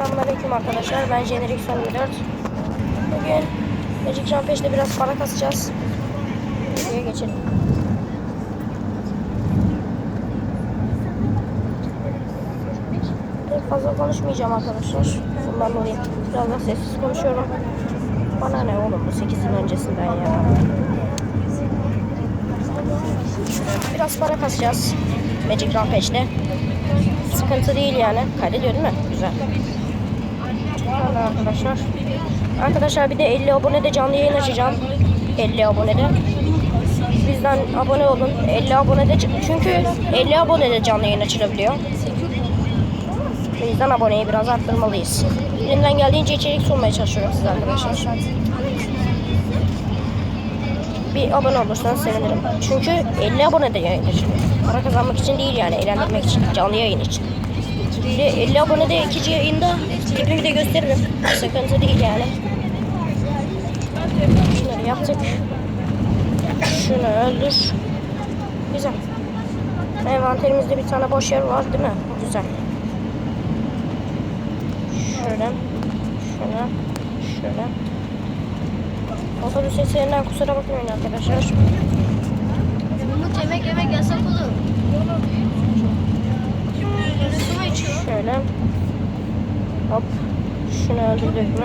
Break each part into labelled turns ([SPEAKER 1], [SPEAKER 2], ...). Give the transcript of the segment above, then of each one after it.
[SPEAKER 1] Selamünaleyküm arkadaşlar. Ben Jenerik Son 24. Bugün Magic Jump 5'te biraz para kasacağız. Videoya geçelim. Pek fazla konuşmayacağım arkadaşlar. Bundan dolayı biraz da sessiz konuşuyorum. Bana ne oğlum bu 8 yıl öncesinden ya. Biraz para kasacağız. Magic 5'te. Sıkıntı değil yani. Kaydediyor değil mi? Güzel. Hadi arkadaşlar. Arkadaşlar bir de 50 abone de canlı yayın açacağım. 50 abone de. Bizden abone olun. 50 abone de çünkü 50 abone de canlı yayın açılabiliyor. O yüzden aboneyi biraz arttırmalıyız. Elimden geldiğince içerik sunmaya çalışıyorum size arkadaşlar. Bir abone olursanız sevinirim. Çünkü 50 abone de yayın açılıyor. Para kazanmak için değil yani eğlendirmek için. Canlı yayın için. Bir de 50 abone de ikinci yayında tipimi de gösteririm. Sıkıntı değil yani. Şunları yaptık. Şunu öldür. Güzel. Envanterimizde bir tane boş yer var değil mi? Güzel. Şöyle. Şöyle. Şöyle. Otobüs seslerinden kusura bakmayın arkadaşlar.
[SPEAKER 2] Umut yemek yemek yasak olur.
[SPEAKER 1] Şöyle. Hop. Şunu öldürdük mü?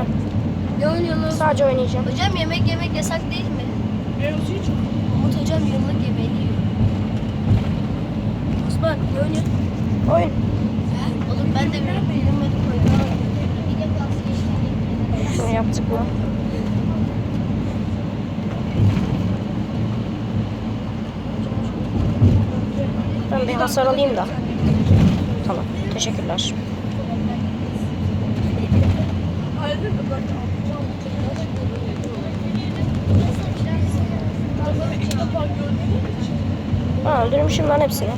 [SPEAKER 2] Ne oynuyorsunuz?
[SPEAKER 1] Sadece oynayacağım.
[SPEAKER 2] Hocam yemek yemek yasak değil mi? Umut hocam yıllık yemeğini yiyor. Osman ne oynuyorsun?
[SPEAKER 1] Oyun.
[SPEAKER 2] Oğlum ben de bir bilmedim.
[SPEAKER 1] Şunu yaptık mı? Ben bir hasar alayım da. Tamam. Teşekkürler. Ha, öldürmüşüm lan hepsini.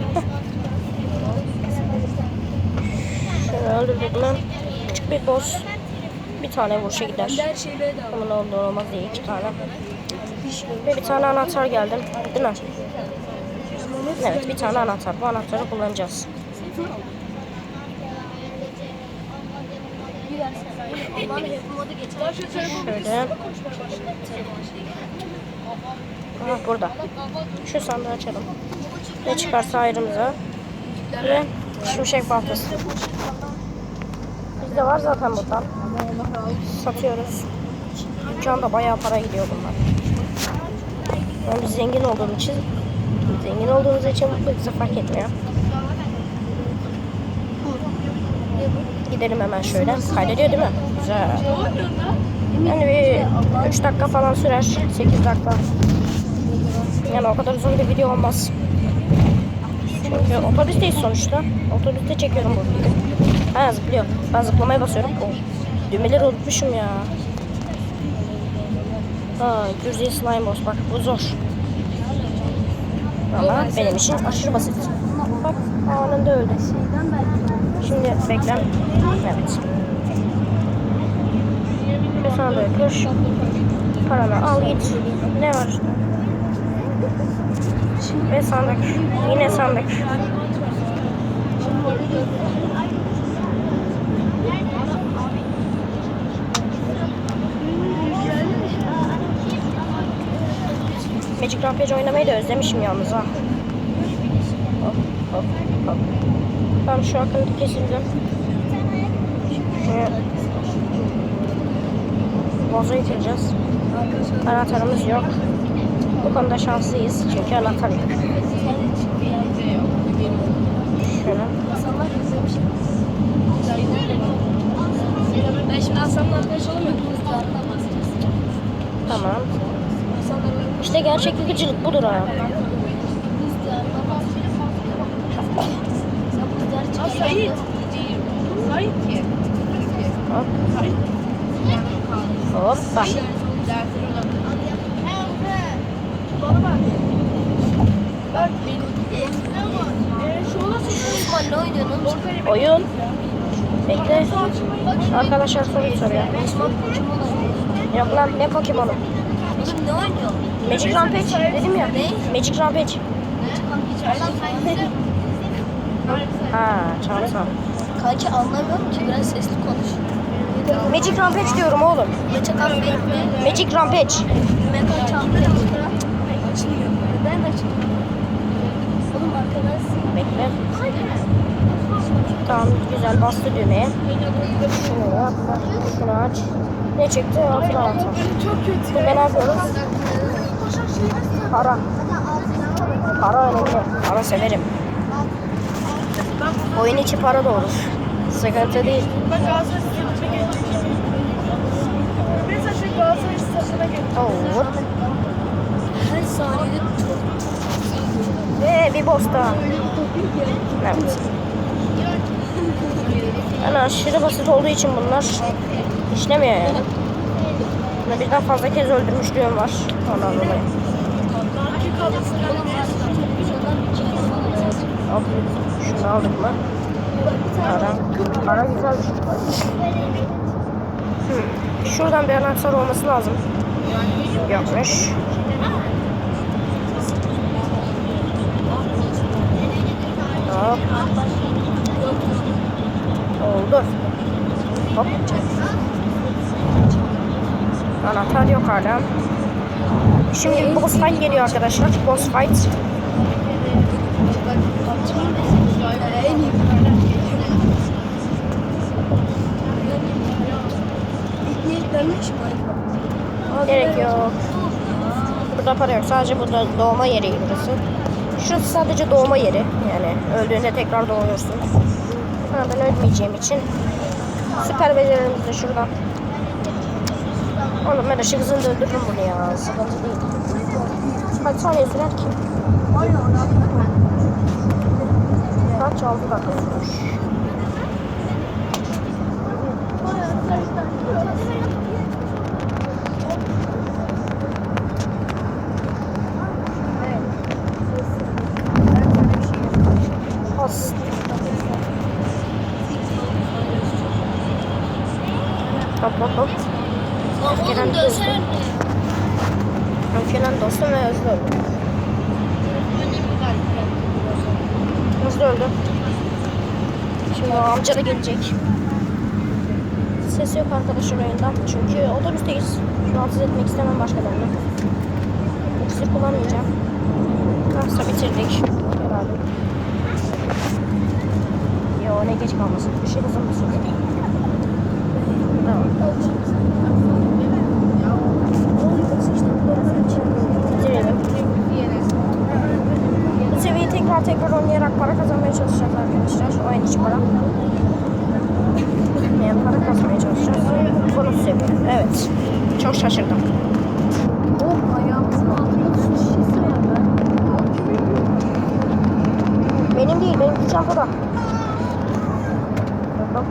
[SPEAKER 1] Şöyle öldürdük mü? Küçük bir boss. Bir tane vuruşa gider. Ne olur olmaz diye iki tane. Ve bir tane anahtar geldi. Değil mi? Evet bir tane anahtar. Bu anahtarı kullanacağız. Şöyle. Aha burada. Şu sandığı açalım. Ne çıkarsa ayrımıza. Ve şimşek baltası. Bizde var zaten buradan. Satıyoruz. Dükkanda bayağı para gidiyor bunlar. Yani biz zengin olduğum için zengin olduğumuz için bu bize fark etmiyor. Gidelim hemen şöyle. Kaydediyor değil mi? Güzel. Yani bir 3 dakika falan sürer. 8 dakika. Yani o kadar uzun bir video olmaz. Çünkü otobüsteyiz sonuçta. Otobüste çekiyorum bu videoyu. Ha zıplıyor. Ben zıplamaya basıyorum. Oh. Düğmeleri unutmuşum ya. Ha, Gürziye Slime Boss bak bu zor. Ama benim için aşırı basit. Bak anında öldü. Şimdi bekle. Evet. Şu sandığı kır. Paranı al git. Ne var işte? Ve sandık. Yine sandık. Magic Rampage oynamayı da özlemişim yalnız ha. Hop hop hop. Tamam şu akıllı kesildim. Şuraya boza yitireceğiz. Anahtarımız yok. Bu konuda şanslıyız çünkü anahtar yok. Şöyle.
[SPEAKER 2] Ben şimdi Hasan'la arkadaş olamıyorum.
[SPEAKER 1] Tamam. İşte gerçek yıkıcılık budur ha.
[SPEAKER 2] Sait.
[SPEAKER 1] Hop. Hoppa.
[SPEAKER 2] Osman ne oynuyorsun?
[SPEAKER 1] Oyun. Bekle. Arkadaşlar soruyu soruyor. Yok lan ne Pokemon'u?
[SPEAKER 2] Oğlum ne oynuyor?
[SPEAKER 1] Magic Rampage dedim ya. Magic Rampage. Ha çanta.
[SPEAKER 2] Kanki anlamıyorum ki biraz sesli konuş.
[SPEAKER 1] Magic Rampage diyorum oğlum.
[SPEAKER 2] Mi?
[SPEAKER 1] Magic Rampage.
[SPEAKER 2] Chamber Açılmıyor. Neden açılmıyor? Oğlum arkadaşsın.
[SPEAKER 1] Bekle. Tamam güzel bastı düğmeye. Şunu yap. Şunu aç. Ne çıktı?
[SPEAKER 2] Çok kötü.
[SPEAKER 1] Burada ne yapıyoruz? Para. Para önemli. Para severim. Oyun içi para da olur. Sıkıntı değil.
[SPEAKER 3] Ben Galatasaray stadına geçeceğim. Mesela şu Galatasaray stadına geçeceğim.
[SPEAKER 1] Oo.
[SPEAKER 2] Her saniyede
[SPEAKER 1] Ve bir boss daha. Evet. Yani aşırı basit olduğu için bunlar işlemiyor yani. Buna birden fazla kez öldürmüşlüğüm var. Ondan dolayı. Hop. Şunu aldık mı? Para. Para güzel. Hmm. Şuradan bir anahtar olması lazım. Yokmuş. Hop. Oldu. Hop. Anahtar yok hala. Şimdi boss fight geliyor arkadaşlar. Boss fight. Gerek yok. Burada para yok. Sadece burada doğma yeri burası. Şurası sadece doğma yeri. Yani öldüğünde tekrar doğuyorsun. Ha, ben ölmeyeceğim için süper becerilerimiz de şuradan. Oğlum ben ışık hızında öldürürüm bunu ya. Sıkıntı değil. Kaç saniye sürer ki? Kaç? 6 dakika. Hop hop hop. Öfkelen
[SPEAKER 2] Oğlum dönsene.
[SPEAKER 1] Öfkelen dostum ve hızlı öldü. Hızlı öldü. Şimdi o amca da gelecek. Ses yok arkadaşlar oyundan. Çünkü otobüsteyiz. Rahatsız etmek istemem başkalarını. İksir kullanmayacağım. Nasıl bitirdik herhalde. Yo ne geç kalmasın. Bir şey hızlı mısın? Seviyeyi tekrar tekrar oynayarak para kazanmaya çalışacağız arkadaşlar. Oyun içi para. Yani para kazanmaya. Evet. Çok şaşırdım.
[SPEAKER 2] Oh ayağımızın.
[SPEAKER 1] Benim değil, benim çantada. Bakalım.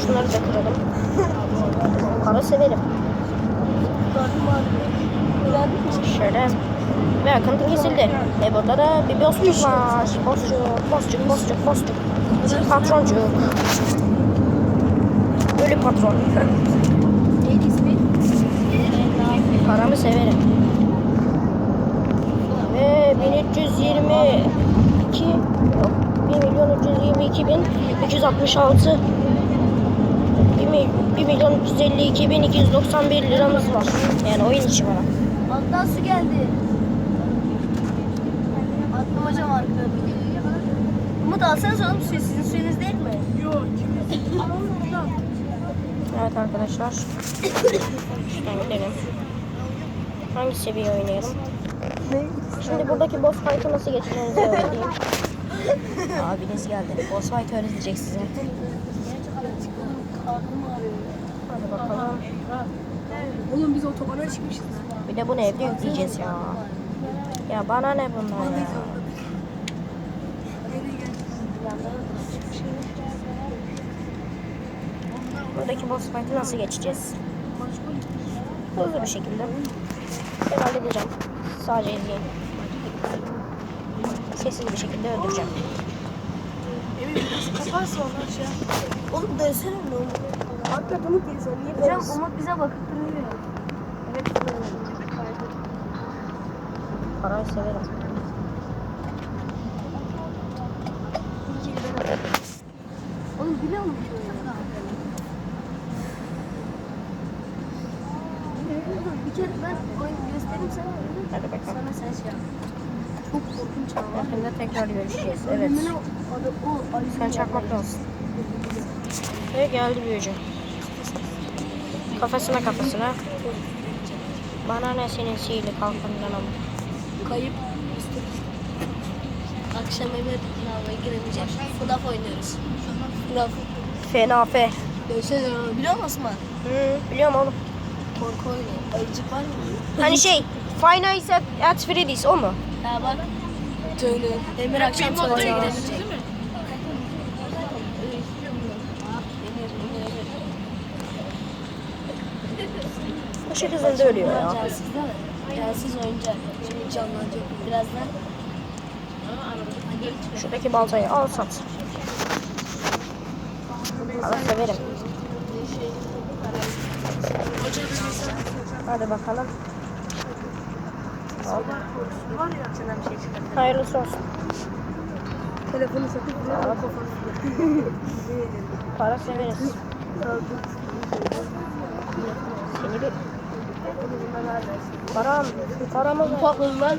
[SPEAKER 1] Şunları da kıralım. Para severim. Şöyle. Ve akıntı kesildi. Ve burada da bir bossçuk var. Bossçuk, bossçuk, bossçuk, bossçuk. Patroncuk. Ölü patron. Paramı severim. Ve 1322 yok 1 milyon 322 bin 366 1, mi, 1 milyon 352 bin 291 liramız var. Yani oyun içi bana.
[SPEAKER 2] Alttan su geldi. Atlamacam arkada. Umut alsanız oğlum suyu. Sizin suyunuz değil mi?
[SPEAKER 3] Yok.
[SPEAKER 1] Evet arkadaşlar. Şuradan gidelim. Hangi seviye oynayalım? Şimdi buradaki boss fight'ı nasıl geçeceğinizi öğreteyim. Abiniz geldi. Boss fight öğretecek size.
[SPEAKER 2] Karnım ağrıyor.
[SPEAKER 1] Hadi bakalım.
[SPEAKER 3] Oğlum biz otobana çıkmışız.
[SPEAKER 1] Bir de bunu evde yükleyeceğiz ya. Ya bana ne bunlar ya. Buradaki boss fight'ı nasıl geçeceğiz? Hızlı bir şekilde. Ben halledeceğim. Sadece izleyelim. Sessiz bir şekilde öldüreceğim.
[SPEAKER 3] Emin Kapan sonra şey.
[SPEAKER 2] Oğlum dönsene ne olur.
[SPEAKER 3] Hatta bunu biz niye böyle?
[SPEAKER 2] Hocam Umut bize bakıp duruyor.
[SPEAKER 1] Evet. Parayı severim.
[SPEAKER 2] Oğlum biliyor şey musun? Bir kere ben oyun göstereyim sana. Evet. Şey. Çok korkunç ama.
[SPEAKER 1] Yakında tekrar görüşeceğiz. Evet. Sen çakmak olsun. Ve geldi büyücü. Kafasına kafasına. Bana ne senin sihirli kalkanından ama.
[SPEAKER 2] Kayıp. Akşam eve lavaboya giremeyecek. FNAF oynuyoruz. FNAF.
[SPEAKER 1] Fena fe.
[SPEAKER 2] Görüşürüz. Biliyor musun Osman?
[SPEAKER 1] Hı, biliyorum oğlum.
[SPEAKER 2] Korku oyunu. Ayıcık var mı?
[SPEAKER 1] Hani şey Five Nights at, at Freddy's o mu?
[SPEAKER 2] Ha bak. Tönü. Emir akşam tuvalete giremeyecek.
[SPEAKER 1] Işık hızında ölüyor ya.
[SPEAKER 2] Cansız oyuncak. Şimdi canlanacak birazdan.
[SPEAKER 1] Şuradaki baltayı al sat. Allah severim. Hadi bakalım. Al. Hayırlısı olsun.
[SPEAKER 2] Telefonu satıp
[SPEAKER 1] Al. Para severiz. Seni bir... Param, paramı.
[SPEAKER 2] Patladım ben.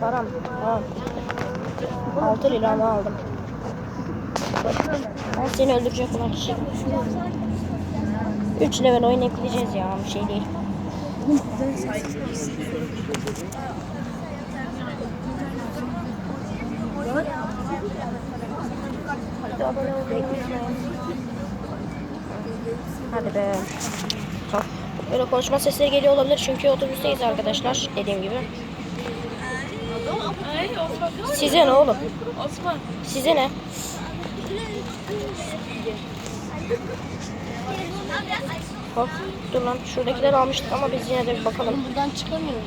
[SPEAKER 1] Param, al. 6 liramı aldım. Ben seni öldürecek olan kişi. 3 level oyun ekleyeceğiz ya, bir şey değil. Hadi be. Tamam. Böyle konuşma sesleri geliyor olabilir çünkü otobüsteyiz arkadaşlar dediğim gibi. Size ne oğlum?
[SPEAKER 3] Osman.
[SPEAKER 1] Size ne? Hop dur lan şuradakileri almıştık ama biz yine de bir bakalım.
[SPEAKER 2] Buradan çıkamıyorum.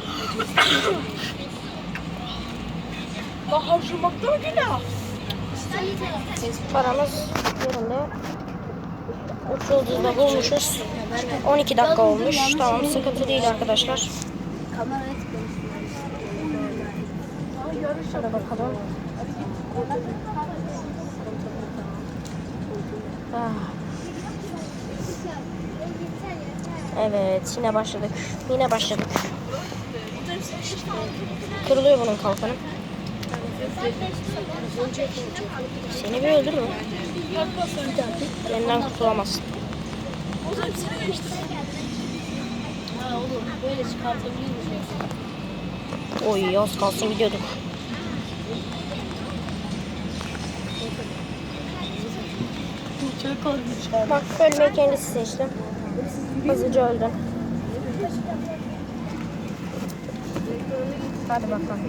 [SPEAKER 3] Bak harcamakta mı günah?
[SPEAKER 1] Paramız yerinde. Üç yıldızda bulmuşuz. 12 dakika olmuş. Tamam sıkıntı değil arkadaşlar. Şöyle bakalım. Ah. Evet yine başladık. Yine başladık. Kırılıyor bunun kalkanı. Seni bir öldür mü? Benden kurtulamazsın. Oy az kalsın gidiyorduk. Bak ölmeyi kendisi seçti. Hızlıca öldün. Hadi bakalım.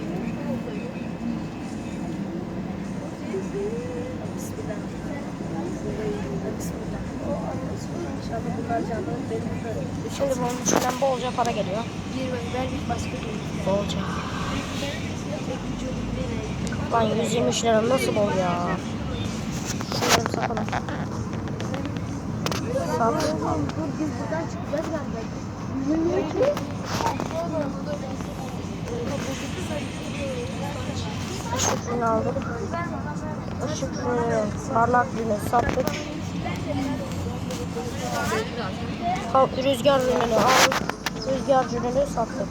[SPEAKER 1] Şimdi bunun içinden bolca para geliyor. Bolca. Lan 123 lira nasıl bol ya? Şunları satalım. Sat.
[SPEAKER 2] Dur biz buradan çıkacağız galiba.
[SPEAKER 1] Işık ürünü aldık. Işık ürünü, parlak ürünü sattık. Rüzgar ürünü aldık. Rüzgar ürünü sattık.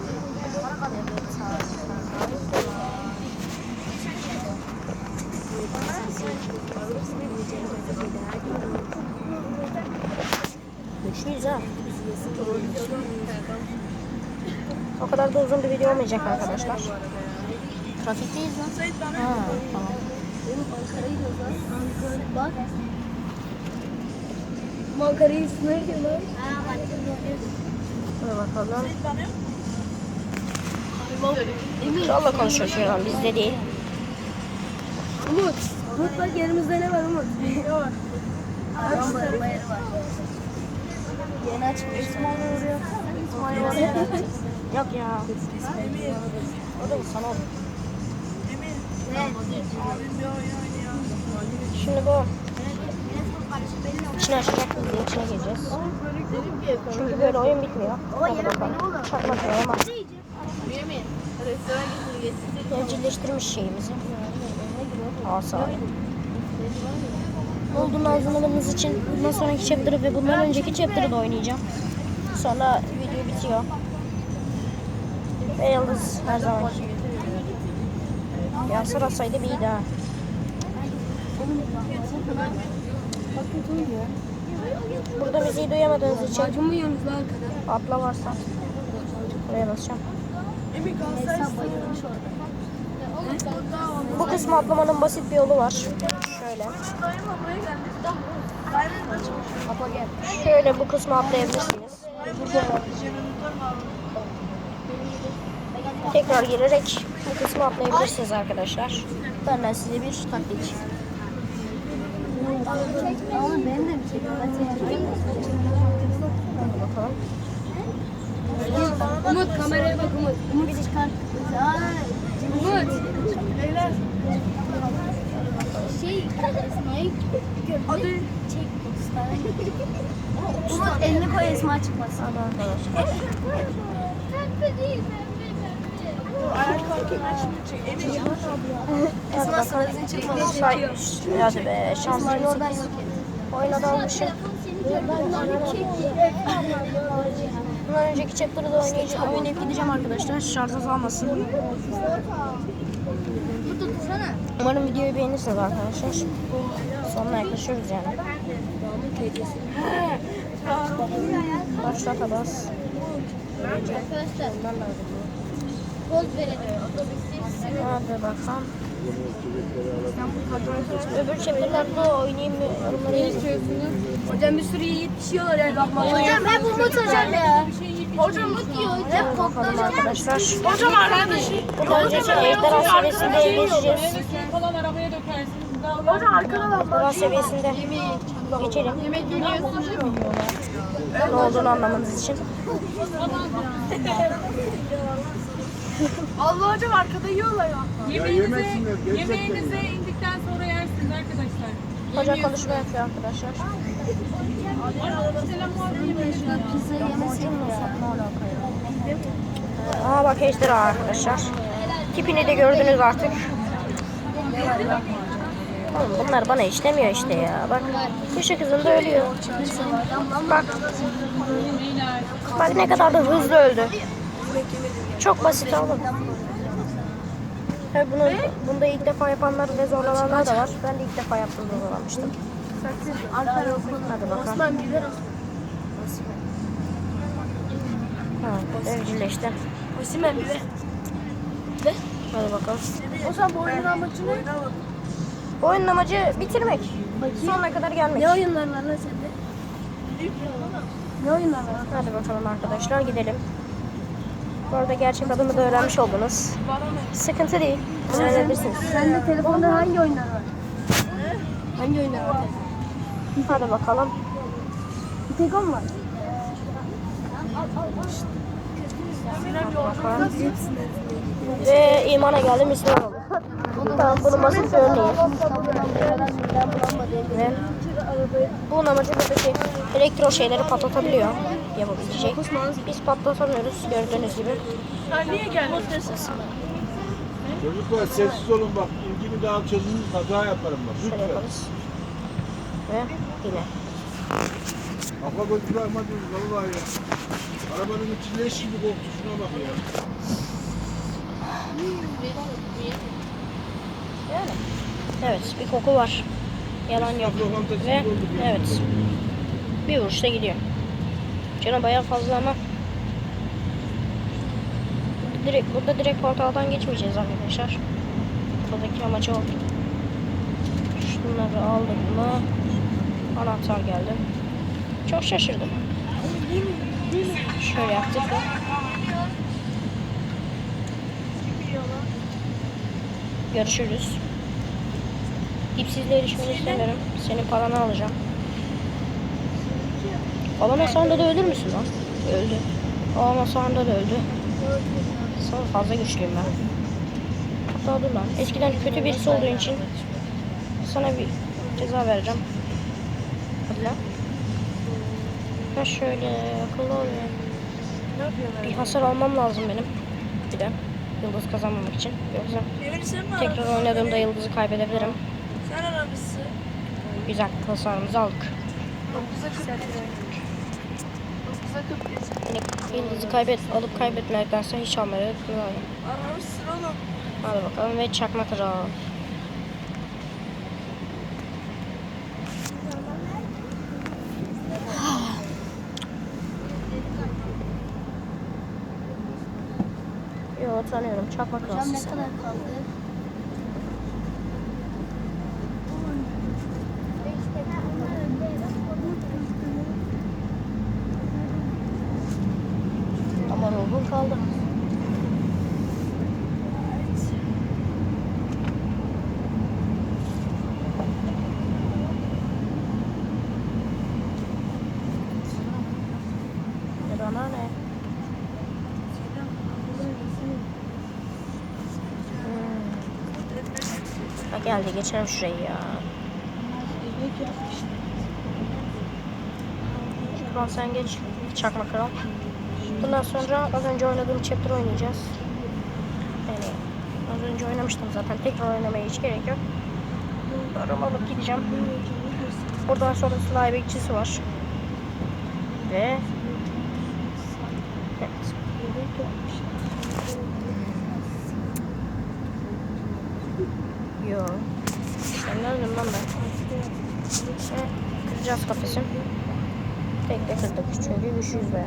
[SPEAKER 1] Güçlüyüz ha. O kadar da uzun bir video olmayacak arkadaşlar. Trafikteyiz lan. Ha, tamam.
[SPEAKER 2] Bak. Ankara'yı sınır ki lan.
[SPEAKER 1] Şöyle bakalım. Kralla konuşuyoruz şu an bizde değil.
[SPEAKER 2] Umut. Umut bak yerimizde ne var Umut? Yok. Araba yeri var. Yeni açmış. İsmail'e uğruyor. İsmail'e
[SPEAKER 1] Yok ya. O da sana olur. Şimdi bu içine açacak de içine gireceğiz. Çünkü böyle oyun bitmiyor. Hadi bakalım. Çakmak ama evcilleştirmiş şeyimizi. Asa. Olduğunu anlamanız için bundan sonraki chapter'ı ve bundan önceki chapter'ı da oynayacağım. Sonra video bitiyor. Ve yıldız her zaman. Ya sıra saydı bir iyiydi ha. Burada müziği duyamadığınız için atla varsa buraya basacağım. Bu kısmı atlamanın basit bir yolu var. Şöyle.
[SPEAKER 2] Kapa gel.
[SPEAKER 1] Şöyle bu kısmı atlayabilirsiniz. Tekrar girerek bu kısmı atlayabilirsiniz arkadaşlar. Benden size bir taktik.
[SPEAKER 2] Oğlum benim de bir şey
[SPEAKER 1] Bakalım.
[SPEAKER 2] Umut kameraya bak Umut. Umut çıkar. Umut.
[SPEAKER 3] Beyler.
[SPEAKER 2] Şey, İsmail
[SPEAKER 3] Adı
[SPEAKER 2] Umut elini koy Esma çıkmasın.
[SPEAKER 1] Arkadaşlar.
[SPEAKER 3] ayakkabını açmayacak. Emin yavaş
[SPEAKER 2] Esma çıkmasın.
[SPEAKER 1] Say, hadi be şanslı
[SPEAKER 2] oradan yok et.
[SPEAKER 1] Oyuna dalmışım. Bundan önceki chapter'ı da oynayacağım, oynayıp gideceğim arkadaşlar. Şarj azalmasın. Umarım videoyu beğenirsiniz arkadaşlar. Sonuna yaklaşıyoruz yani. Başlata bas. Bundan da Hadi bakalım. Öbür chapter'larda oynayayım mı? Yorumları yazın.
[SPEAKER 2] Hocam bir sürü yiğit pişiyorlar ya.
[SPEAKER 4] Hocam hep Umut hocam ya. Hocam Umut diyor. Hep
[SPEAKER 1] Bakalım arkadaşlar.
[SPEAKER 3] Hocam arkadaşı.
[SPEAKER 1] Bundan önceki ejderha seviyesinde geçeceğiz.
[SPEAKER 5] falan arabaya dökersiniz.
[SPEAKER 3] Hocam arkadan.
[SPEAKER 1] Ejderha seviyesinde geçelim. Ne olduğunu anlamanız için.
[SPEAKER 3] Allah hocam arkada yiyorlar ya.
[SPEAKER 5] yemeğinize, yemeğinize indikten sonra yersiniz arkadaşlar.
[SPEAKER 1] Hoca konuşma yapıyor arkadaşlar.
[SPEAKER 2] Pizza
[SPEAKER 1] Aa bak ejderha arkadaşlar. Tipini de gördünüz artık. Oğlum bunlar bana işlemiyor işte ya. Bak ışık hızında ölüyor. Bak. Bak ne kadar da hızlı öldü. Çok basit oğlum. Tabii bunu, bunda ilk defa yapanlar ve zorlananlar da var. Ben de ilk defa yaptım zorlanmıştım.
[SPEAKER 2] Okul.
[SPEAKER 1] Hadi bakalım.
[SPEAKER 2] Osman biber
[SPEAKER 1] Ha, evcilleşti.
[SPEAKER 2] Osman biber.
[SPEAKER 1] Hadi bakalım.
[SPEAKER 3] Hocam bu oyunun amacı ne?
[SPEAKER 1] Oyunun amacı bitirmek. Sonuna kadar gelmek.
[SPEAKER 2] Ne oyunlar var lan sende? Ne oyunlar var?
[SPEAKER 1] Hadi bakalım arkadaşlar gidelim. Bu arada gerçek adımı da öğrenmiş oldunuz. Sıkıntı değil. Öğrenebilirsiniz.
[SPEAKER 2] Sende telefonda hangi oyunlar var? Hangi oyunlar var?
[SPEAKER 1] Hadi bakalım.
[SPEAKER 2] Bir tek on var.
[SPEAKER 1] bakalım. Ve imana geldim Müslüman oldum. tamam bunun basit bir örneği. Ve bunun amacı buradaki elektro şeyleri patlatabiliyor. Yapabilecek. Biz patlatamıyoruz gördüğünüz gibi.
[SPEAKER 3] Sen niye geldin?
[SPEAKER 6] Çocuklar sessiz olun bak. İlgimi dağıtıyorsunuz hata yaparım bak.
[SPEAKER 1] Şöyle
[SPEAKER 6] Lütfen.
[SPEAKER 1] yaparız. Ve yine.
[SPEAKER 6] Kafa gözü bakmadınız vallahi ya. Arabanın içi leş gibi koktu şuna bak ya.
[SPEAKER 1] Yani. Evet bir koku var. Yalan yok. Ve evet. Bir vuruşta gidiyor. Canı bayağı fazla ama direkt burada direkt portaldan geçmeyeceğiz arkadaşlar. Buradaki amaç o. Şunları aldık mı? Anahtar geldi. Çok şaşırdım. Şöyle yaptık. Görüşürüz. İpsizle erişmeni istemiyorum. Senin paranı alacağım. Alama sonunda da ölür müsün lan? Öldü. Alama sonunda da öldü. Sana fazla güçlüyüm ben. Hatta dur lan. Eskiden kötü birisi olduğun için sana bir ceza vereceğim. Hadi lan. Ha şöyle akıllı ol ya. Bir hasar almam lazım benim. Bir de. Yıldız kazanmamak için. Yoksa tekrar oynadığımda yıldızı kaybedebilirim. Güzel tasarımımızı aldık.
[SPEAKER 3] 9'a 41. 9'a 41.
[SPEAKER 1] Yine yıldızı kaybet, alıp kaybetmektense hiç almaya daha iyi.
[SPEAKER 3] Aramışsın oğlum.
[SPEAKER 1] Hadi bakalım ve çakma kral. Yo tanıyorum çakma kral.
[SPEAKER 2] Hocam ne kadar kaldı?
[SPEAKER 1] Ama ruhun kaldı. Bana ne? Hmm. Ha geldi geçelim şurayı ya. Kral sen geç. Çakma kral. Bundan sonra az önce oynadığım chapter oynayacağız. Yani az önce oynamıştım zaten. Tekrar oynamaya hiç gerek yok. Paramı alıp gideceğim. Buradan sonra slime bekçisi var. Ve. Yo. Sen neredesin lan ben? Kıracağız kafesi. Tek de kırdık çünkü güçlüyüz be.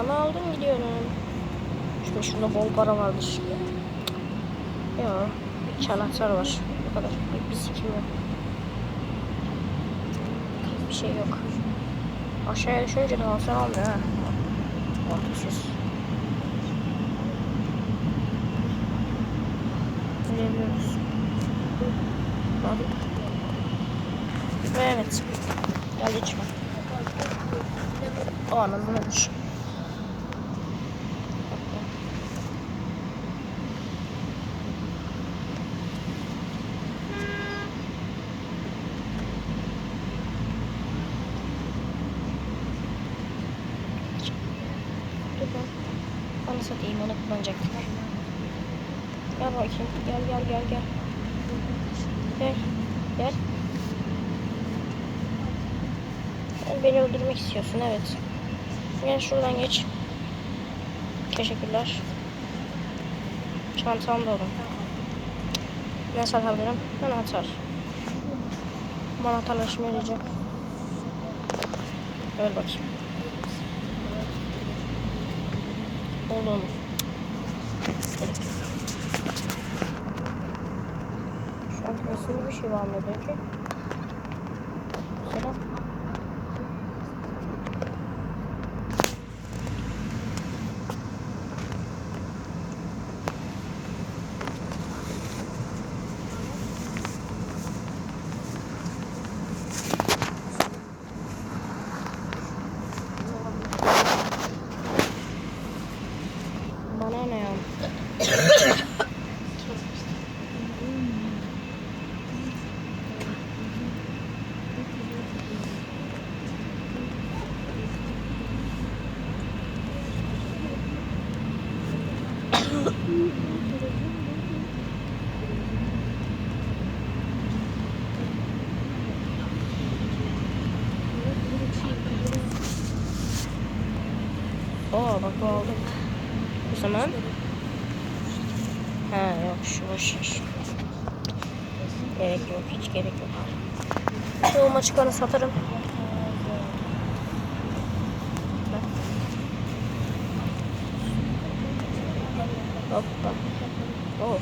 [SPEAKER 1] Paramı aldım gidiyorum. Şimdi şurada bol para vardır. Yok. İki anahtar var. Bu kadar. Bir, sikim yok. Bir şey yok. Aşağıya düşünce de hasar almıyor ha. Mantıksız. Ve evet. Gel içme. O anlamda nedir? Dur lan. Onu satayım onu kullanacaktık. Gel bakayım. Gel gel gel gel. Gel. Gel. Sen beni istiyorsun evet. Gel şuradan geç. Teşekkürler. Çantam dolu. Ne satabilirim? Anahtar. Bu anahtarlar işime yarayacak. Öyle bakayım. Oğlum. Şu an bir şey var mı peki? Selam. Bana ne ya? Oo bak bu aldık. O zaman Ha yok şu boş ver. Gerek yok hiç gerek yok. Şu maçıklarını satarım. Bak. Hoppa. Oh.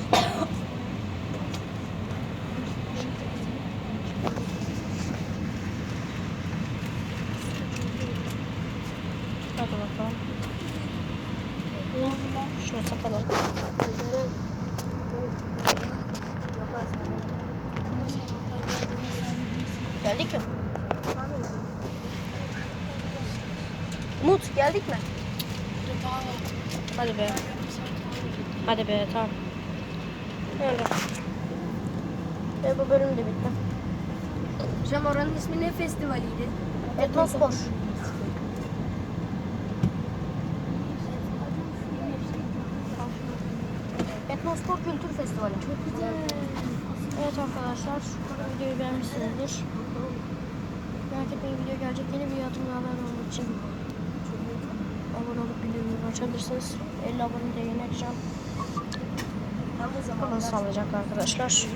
[SPEAKER 1] Hadi bakalım. Şunu satalım. Geldik mi? Umut geldik mi? Hadi be. Hadi be tamam. Öyle. Ve bu bölüm de bitti.
[SPEAKER 2] Hocam oranın ismi ne festivaliydi?
[SPEAKER 1] Etnospor. Etnospor Kültür Festivali. Çok güzel. Evet arkadaşlar, videoyu beğenmişsinizdir. Merak etmeyin video gelecek yeni bir yatımla haber olmak için abone olup bildirimleri açabilirsiniz. 50 abone de yeni açacağım. Kalın sağlıcakla arkadaşlar.